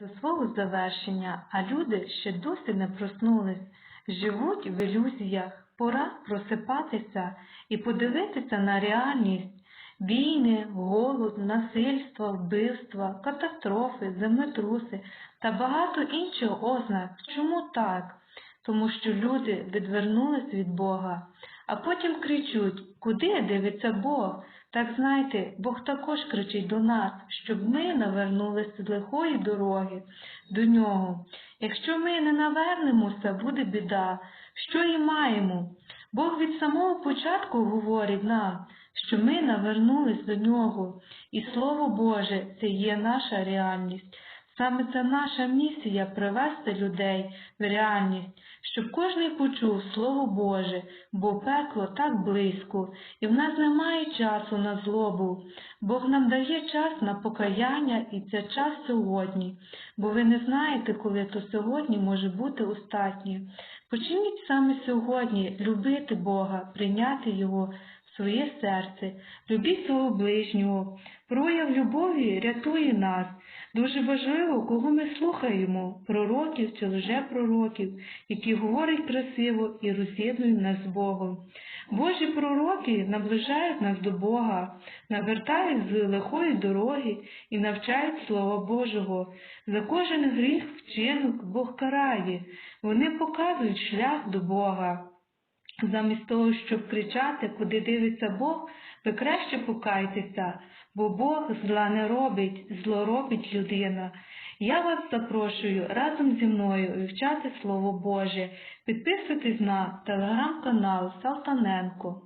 до свого завершення, а люди ще досі не проснулись, живуть в ілюзіях. Пора просипатися і подивитися на реальність. Війни, голод, насильство, вбивства, катастрофи, землетруси та багато інших ознак. Чому так? Тому що люди відвернулись від Бога, а потім кричуть, куди дивиться Бог? Так знайте, Бог також кричить до нас, щоб ми навернулися з лихої дороги до нього. Якщо ми не навернемося, буде біда. Що і маємо? Бог від самого початку говорить нам, що ми навернулись до нього, і Слово Боже це є наша реальність. Саме це наша місія привести людей в реальність, щоб кожен почув Слово Боже, бо пекло так близько, і в нас немає часу на злобу. Бог нам дає час на покаяння, і це час сьогодні, бо ви не знаєте, коли то сьогодні може бути останнє. Почніть саме сьогодні любити Бога, прийняти Його своє серце, любіть свого ближнього. Прояв любові рятує нас. Дуже важливо, кого ми слухаємо, пророків чи лжепророків, які говорять красиво і роз'єднують нас з Богом. Божі пророки наближають нас до Бога, навертають з лихої дороги і навчають Слова Божого. За кожен гріх вчинок Бог карає, вони показують шлях до Бога. Замість того, щоб кричати, куди дивиться Бог, ви краще покайтеся, бо Бог зла не робить, зло робить людина. Я вас запрошую разом зі мною вивчати Слово Боже. Підписуйтесь на телеграм-канал Салтаненко.